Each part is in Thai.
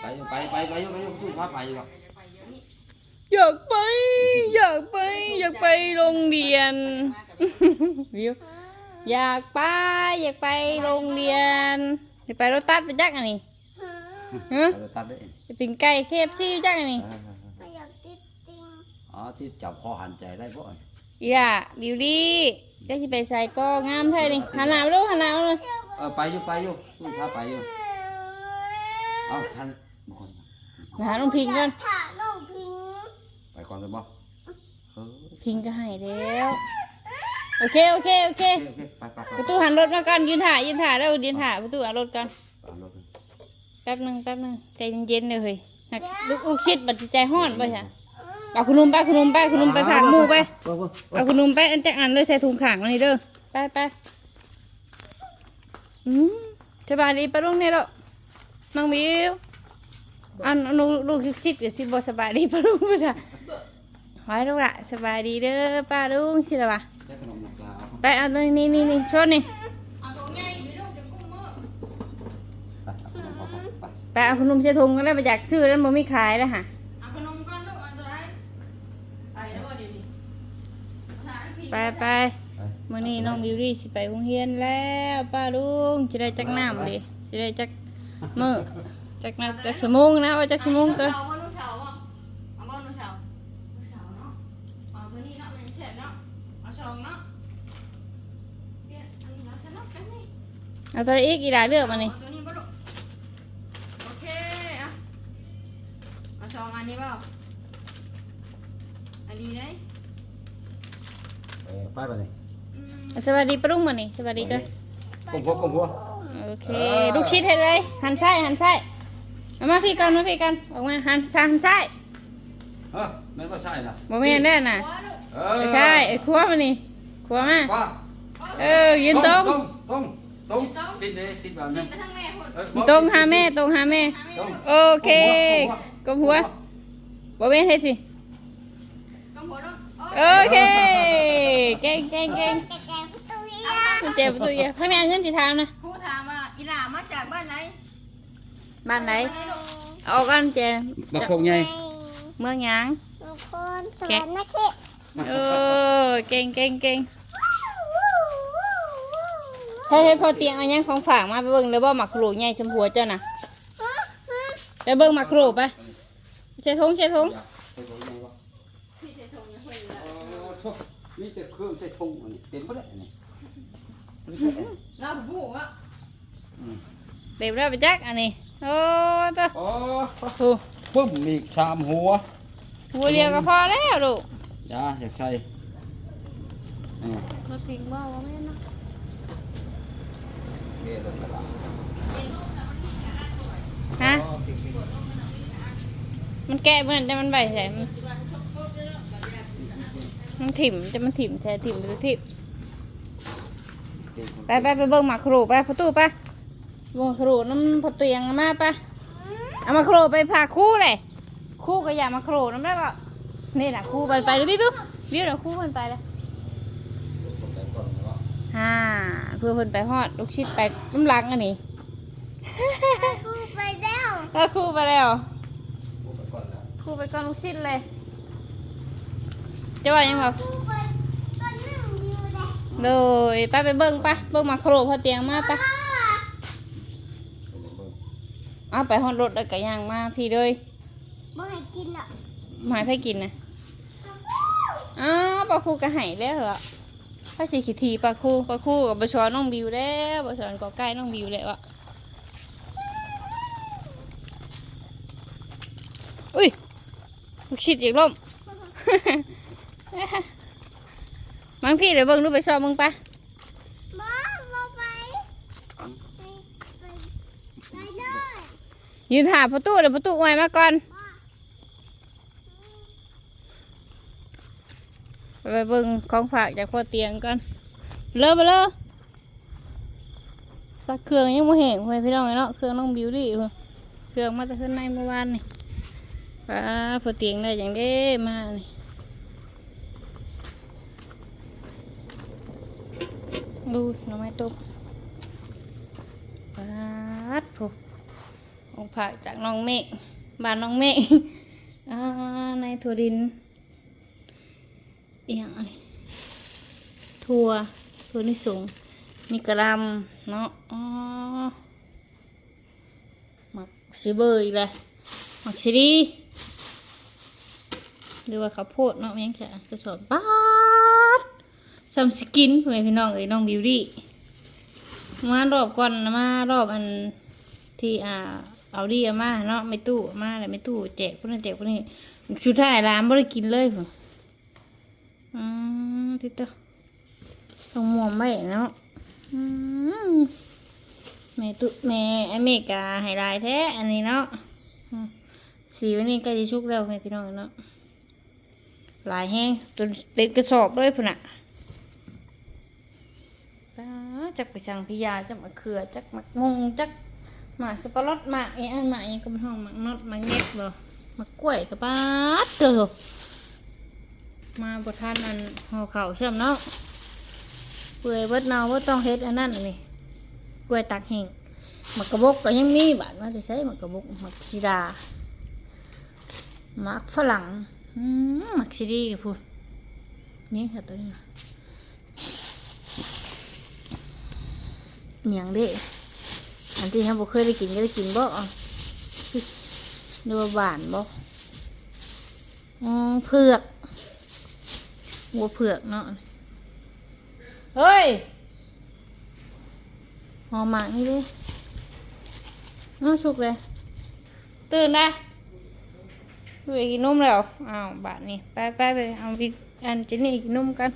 ไปไปไปไปอยู่ไปอยู่ตู้พาไปอยู่หรอกอยากไป อยากไป อยากไปโรงเรียนวิวอยากไป อยากไปโรงเรียนอยากไปรถตัดไปจักอันนี้ฮะเอาไปตัดได้จะเป็นไก่เคฟซีจักอันนี้อ๋อที่จับคอหันใจได้บ่อีล่ะบิวดี้ได้สิไปใส่ก็งามแท้นี่หันหน้ามาดูหันหน้ามาดูเออไปอยู่ไปอยู่ตู้พาไปอยู่ เอาทันบ่คนหาน้องพิงกันไปก่อนเลยบ่เออพิงก็ให้แล้วโอเคโอเคโอเคโอเคโอเคไปไปไปประตูหันรถมาก่อนยืนถ่ายยืนถ่ายแล้วยืนถ่ายประตูหันรถก่อนตามรถเลยแป๊บหนึงแป๊บหนึงใจเย็นๆเลยเฮ้ยหักลูกลูกชิดบัดสิใจห้อนไปจ้ะเอาคุณนุ่มไปคุณนุ่มไปคุณนุ่มไปผักหมูไปเออเออเอเอาอคุณนุ่มไปอันจักอันเลยใส่ถุงขางมานี่เด้อไปไปอืมสบายดีปะลุงเนี่ยเด้อ น้องบิวอันลูกลูกชิดกับสิบ่สบายดีปะลุงไปจ้ะไว้ลูกละสบายดีเด้อป้าลุงสิละวะได้ขนมหมกยาเอาไปเอาเลยนี่นี่นี่ชนนี่ไปเอาขนมเอาไปไปไปเอาขนมเสียทงก็ได้ไปจากซื้อแล้วมันไม่ขายแล้วฮะเอาขนมก่อนลูกเอาตัวไหนไปแล้วบ่เดี๋ยวนี้เอาหาพี่ไปไปไปมื้อนี้น้องบิวตี้สิไปโรงเรียนแล้วป้าลุงสิได้จักน้ำเลยสิได้จัก มื้อจักน้ำจักสมงนะว่าจักสมงตัวเอาบ่ลูกเสาบ่เอาบ่ลูกเสาลูกเสาเนาะเอาตัวนี้เนาะมันเสร็จเนาะเอาสองเนาะเดี๋ยวอันนี้เราสลับกันนี่เอาตัวอีกอีหลายเลือกมานี่เอาตัวนี้บ่ลูกโอเคอะเอาสองอันนี้บ่อันนี้ไหนเออไปไปเลยอืมเอาสวัสดีป้าลุงมานี่สวัสดีจ้ะก้มหัวก้มหัว โอเค ลูกชิดให้เลย หันซ้ายหันซ้ายเอามาพี่กันมาพี่กันออกมาหันซ้ายหันซ้ายเออแม่นก็ใช่นะบ่แม่นแน่น่ะหัวลูกเออไม่ใช่ไอ้ครัวมานี่ครัวมาว่าเออยืนตรงตรงตรงตรงติดเลยติดแบบนี้ไปทางแม่พุ่นเออตรงหาแม่ตรงหาแม่ ตรงโอเคกบหัวบ่แม่นเฮ็ดสิต้องหัวลูกโอเคเก่งเก่งเก่งมันเจ็บประตูเยอะข้างในเอาเงินสิทามนะครูถามว่าอี หล่ามาจากบ้านไหนบ้านไหนบ้านไหนลูกเอากันเจบักโคงใหญ่เมืองหยังสวรรค์นะเค่ะโอ้เก่งเก่งเก่งให้ให้พอเตียงเอาหยังของฝากมาไปเบิ่งเลยบ่หมักโขลกใหญ่ชมพูเจ้าน่ะไปเบิ่งหมักโขลกไปใส่ทงใส่ทงพี่เททงยังคุยอยู่แล้วมีแต่เครื่องใส่ทงอันนี้เป็นบ่ได้อันนี้เราผู้ว่า เด็บแล้วไปจักอันนี้โอ้ตัวโอ้โอ้ปึ้มมีอีกสามหัว หัวเรียวก็พอแล้วลูกจ้าอยากใส่นี่มาพิงบ่ว่าแม่นะเกลือตลาดฮะมันแกะเหมือนแต่มันใบใส่มันมันถิ่มจะมันถิ่มใช่ถิ่มหรือถิ่มไปไปไปเบิ่งหมากโขลกไปประตูไป เบิ่งโขลกน้ำพอเตียงมาไปเอามาโขลกไปผ่าคู่เลย คู่ก็อย่ามาโขลกน้ำได้ป่ะนี่แหละคู่ไปไปเลยบิ๊บบิ๊บบิ๊บเดี๋ยวคู่มันไปเลยฮ่าเพื่อเพิ่นไปฮอดลูกชิดไปน้ำลังอันนี้กูไปแล้วก็ครู่ไปแล้วครู่ไปก่อนลูกชิดเลยจะว่ายังแบบกูไปตอนนึ่งอยู่เลยเลยไปไปเบิ่งปะเบิ่งมาโครพอเตียงมาปะ เอาไปฮอดรถแล้วก็ย่างมาพี่เลยบ่ให้กินอะหมายไปกินนะอ้าวปลาคูก็ใหายแล้วเหรอพระสีขีทีปลาคูปลาคูกับบชอนน้องบิวแล้วบชอนก็ใกล้น้องบิวแล้วอะอุ้ยลูกชิดอีกล่ม มังพี่เดี๋ยวเบิ่งดูไปชอบมึงปะ บ่บ่ไปไปไปไปเลย ยืนถ่าประตูเดี๋ยวประตูไว้มาก่อนไปเบิ่งของฝากจากพ่อเตียงก่อนเลิกไปเลยสักเครื่องยังไม่เห็นเพื่อนพี่น้องเนาะเครื่องน้องบิวตี้เครื่องมาแต่ขึ้นในเมื่อวานนี่ป้าพ่อเตียงได้อย่างเด้มานี่ดูหน่อไม้ต้มป้าดโผโองค์พระจากน้องเมฆบ้านน้องเมฆในถั่วดินอีย่างอะไรถั่วถั่วนี่สูงมีกระหลำเนาะหมักซีเบอร์อีกเลยหมักซีดีหรือว่าข้าวโพดเนาะแม่งแค่กระสอบบาทซัมสกินพ่อแม่พี่น้องเอ้ยน้องบิวตี้มารอบก่อนนะมารอบอันที่อ่า เอาดีเอามาเนาะไม่ตู้เอามาเลยไม่ตู้แจกพวกนั้นแจกพวกนี้ชุดท้ายร้านบ่ได้กินเลยพุ่นอืมทิตเตอต้องหมวมไว้เนาะอืมแม่ตู้แม่ไอเมกาไฮไลท์แท้อันนี้เนาะสีวันนี้ใกล้จะชุกแล้วให้พี่น้องเนาะหลายแห้งจนเป็นกระสอบเลยพุ่นอะจักไปสั่งพิยาจักมาเขือจักมักมงจัก หมากสับปะรดหมากไอ้อันหมากไอ้ก็มันห้องหมากนอดหมากเน็ตบ่หมากกล้วยกับป้าดเด้อมาบทานอันห่อเข่าวเชื่อมเนาะเปื่อยเบิดเนาเบิดต้องเฮ็ดอันนั้นนนี้กล้วยตักแห้งหมากกระบอกก็ยังมีบาดมาจะใช้หมากกระบอกหมากชีดาหมากฝรั่งอืมหมากซีดีกับพูดนี่ค่ะตัวนี้เหนียงเด้ อันที่เราบ่เคยได้กินก็ได้กินบ่ดูว่าหวานบ่เผือกวัวเผือกเนาะ เฮ้ยหอมหมากนี่ดิน้อสุกเลย ตื่นได้ดูไปกินนมแล้วอ้าวบาทนี่ไปไปไปเอาวิอันเจนี่กินนมกัน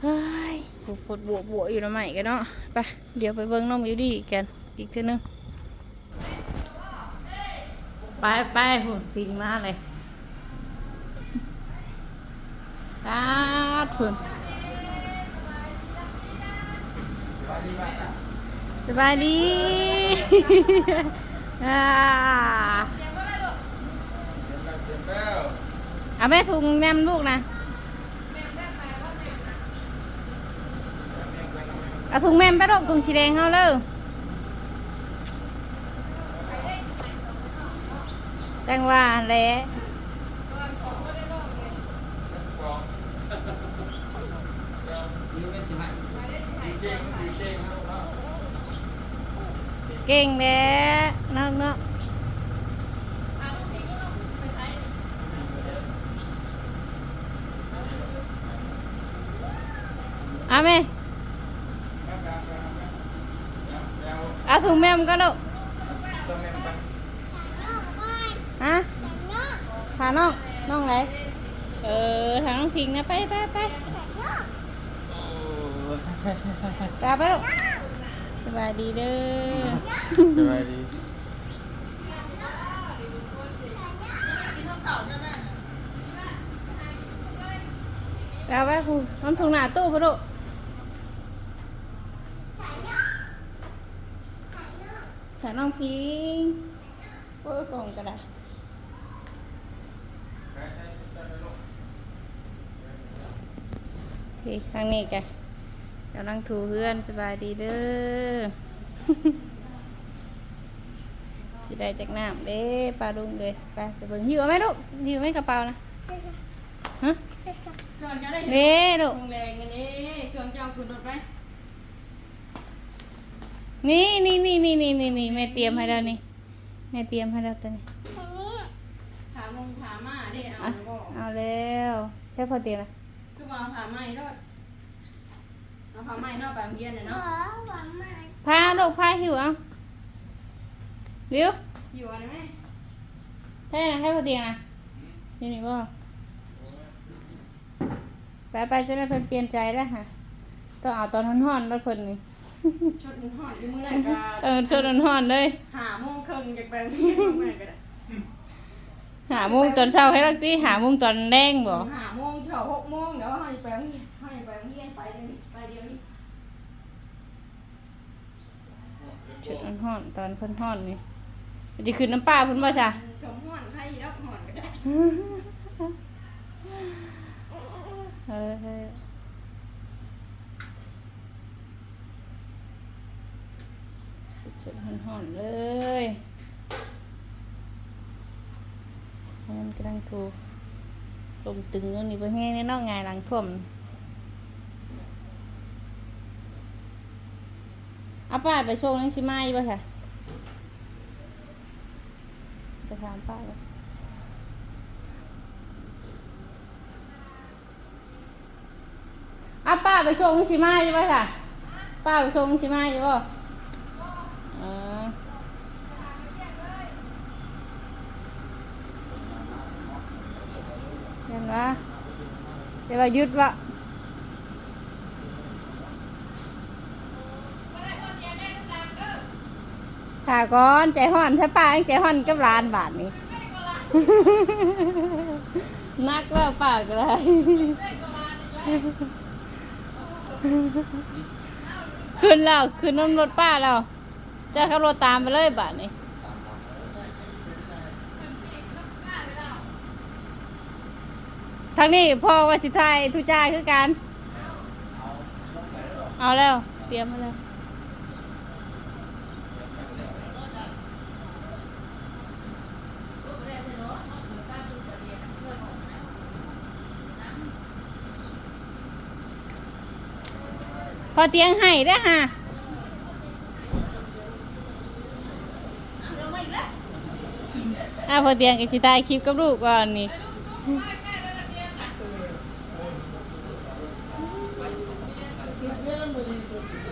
เฮ้ย ปวดปวดบวบวอยู่นะใหม่กันเนาะไปเดี๋ยวไปเบิ่งน้องบิวดี้กันอีกทีนึงไปไปหุ่นฟินมาเลยตาถุนสบายดีอ่าเอาแม่ถุงแม่มลูกนะ เอาถุงแม่มไปดอกถุงสีแดงเอาเลยจังว่าและนี่ไม่ใช่ไหมเก่งแหละเนาะเนาะอาเม่ม ก็ลูกฮะพาน้อง น้องไหนเออทางน้องทิงนะไปไปไปไปไปลูกสบายดีเด้อสบายดีไปไปครูน้ำถุงหนาตู้พะลูก ถ่ายน้องพิงโอ้ยกล่องกระดาษพี่ข้างนี้แกกำลังถูเพื่อนสบายดีเด้อสิได้จากน้ำเด้ปลาดุงเลยไปไปเบิ่งหิวไหมลูกหิวไหมกระเป๋านะฮะเครื่องจะได้เห็นเด้ลูกโรงแรงอันนี้เครื่องจะเอาขึ้นรถไป นี่นี่นี่นี่นี่นี่นี่แม่เตรียมให้แล้วนี่แม่เตรียมให้แล้วตัวนี้ถามงถามมาเด้เอาอะแล้วก็เอาแล้วใช่พอเตรียมนะคือว่าเอาผ้าไหมรถเอาผ้าไหมนอกแบบเย็นน่ะขเนาะอหวานมาพาลูกพาหิวเอาวิวอยู่อันนี้ไหมใช่นะให้พอเตรียมนะนี่นี่บ่ไปไปจะได้เพิ่นเปลี่ยนใจแล้วค่ะต้องเอาตอนห่อนๆรถเพิ่นนี่ ชุดหอดอยู่มือไหนก็เออชดห่อนๆเลยหาโมงครึ่งจากแบบนี้มือไหนก็ได้หาโมงตอนเช้าให้ลักตีหาโมงตอนแดงบ่หาโมงเช้าหกโมงเดี๋ยวให้ไปโรงเรียนให้ไปโรงเรียนไปเดี๋ยวนี้ไปเดี๋ยวนี้ชุดห่อนๆตอนเพิ่นห่อนนี่มันจะขึ้นน้ำปลาเพิ่นบ่จ้ะชมหอนใครรับหอนก็ได้เออเออ สดห่อนๆเลยมันกำลังถูลมตึงตรงนี้ไปแห้งแน่นอนไงหลังท่วมอาป้าไปโชว์นังสิมาอยู่ป่ะค่ะไปถามป้าเลยอาป้าไปโชว์นังสิมาอยู่ป่ะค่ะป้าไปโชว์นังสิมาอยู่ป่ะเออ เห็นปะเดี๋ยวว่าหยุดวะถ่าก่อนใจห่อนถ้าป้ายังใจห่อนกับร้านบาทนี้นักแล้วป้าก็ได้ขึ้นแล้วขึ้นน้ำรถป้าแล้วจะขับรถตามไปเลยบาทนี้ ทางนี้พ่อว่าสิไทยทุจ้าคือกันเอาแล้ว เตรียมมาแล้วพอเตียงให้ได้อฮะอะพอเตียงกับชิตายคลิปกับลูกก่อนนี่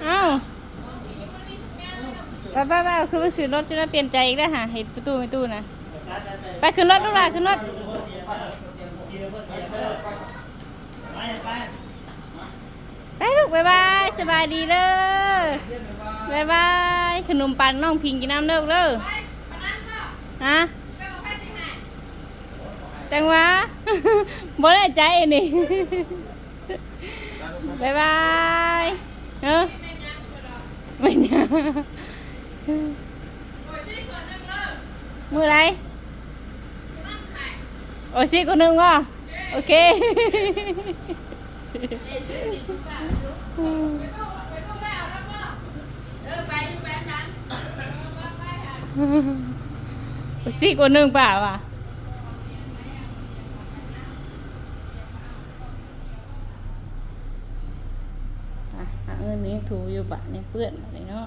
อ้าไปไปไปเอาขึ้นมาขึ้นรถจะได้เปลี่ยนใจอีกแล้วฮะเห็นประตูประตูนะไปขึ้นรถลูกหลานขึ้นรถไปลูกบายบายสบายดีเลยบายบายขนมปังน้องพิงกินน้ำเลิกเลยฮะจังวะบ่ได้ใจนี่บายบาย เออไม่เนี่ยมืออะไรโอ้ยสิคนหนึ่งวะโอเคโอ้ยสิคนหนึ่งเปล่าวะอะหาเงินนี้ ถูอยู่บะนี่เปื้อนอะไรเนาะ